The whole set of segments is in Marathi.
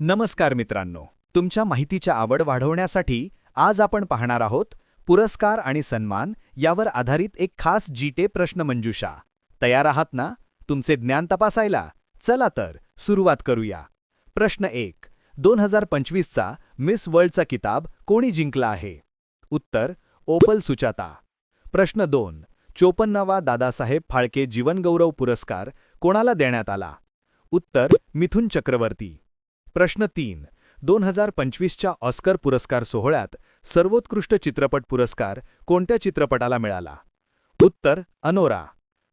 नमस्कार मित्रांनो. तुमच्या माहितीच्या आवड वाढवण्यासाठी आज आपण पाहणार आहोत पुरस्कार आणि सन्मान यावर आधारित एक खास जीटे प्रश्नमंजुषा. तयार आहात ना? तुमचे ज्ञान तपासायला? चला तर सुरुवात करूया. प्रश्न एक. दोन हजार पंचवीसचा मिस वर्ल्डचा किताब कोणी जिंकला आहे? उत्तर ओपल सुचाता प्रश्न दोन. चोपन्नावा दादासाहेब फाळके जीवनगौरव पुरस्कार कोणाला देण्यात आला? उत्तर मिथुन चक्रवर्ती. प्रश्न तीन. दोन हजार पंचवीसच्या ऑस्कर पुरस्कार सोहळ्यात सर्वोत्कृष्ट चित्रपट पुरस्कार कोणत्या चित्रपटाला मिळाला? उत्तर अनोरा.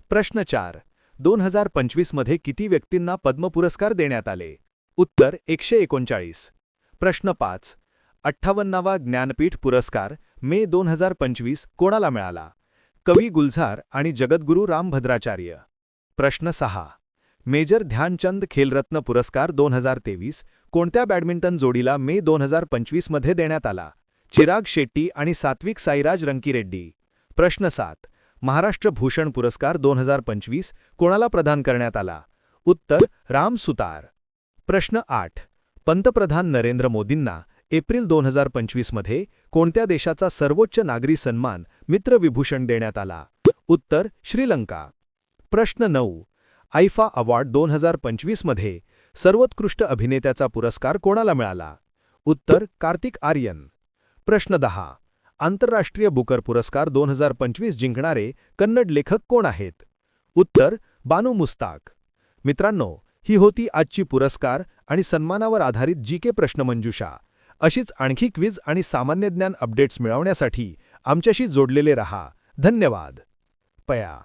प्रश्न चार. दोन हजार पंचवीसमध्ये किती व्यक्तींना पद्म पुरस्कार देण्यात आले? उत्तर एकशे एकोणचाळीस प्रश्न पाच. अठ्ठावन्नावा ज्ञानपीठ पुरस्कार मे दोन हजार पंचवीस कोणाला मिळाला? कवी गुलझार आणि जगद्गुरू रामभद्राचार्य. प्रश्न सहा. मेजर ध्यानचंद खेलरत्न पुरस्कार दोन हजार तेवीस कोणत्या बॅडमिंटन जोडीला मे दोन हजार पंचवीसमध्ये देण्यात आला? चिराग शेट्टी आणि सात्विक साईराज रंकीरेड्डी. प्रश्न सात. महाराष्ट्र भूषण पुरस्कार दोन हजार पंचवीस कोणाला प्रदान करण्यात आला? उत्तर राम सुतार. प्रश्न आठ. पंतप्रधान नरेंद्र मोदींना एप्रिल दोन हजार पंचवीसमध्ये कोणत्या देशाचा सर्वोच्च नागरी सन्मान मित्रविभूषण देण्यात आला? उत्तर श्रीलंका. प्रश्न नऊ. आयफा अवॉर्ड दोन हजार पंचवीसमध्ये सर्वोत्कृष्ट अभिनेत्याचा पुरस्कार कोणाला मिळाला? उत्तर कार्तिक आर्यन. प्रश्न दहा. आंतरराष्ट्रीय बुकर पुरस्कार दोन हजार पंचवीस जिंकणारे कन्नड लेखक कोण आहेत? उत्तर बानू मुस्ताक. मित्रांनो ही होती आजची पुरस्कार आणि सन्मानावर आधारित जी के प्रश्नमंजुषा. अशीच आणखी क्विज आणि सामान्य ज्ञान अपडेट्स मिळवण्यासाठी आमच्याशी जोडलेले रहा. धन्यवाद. पया.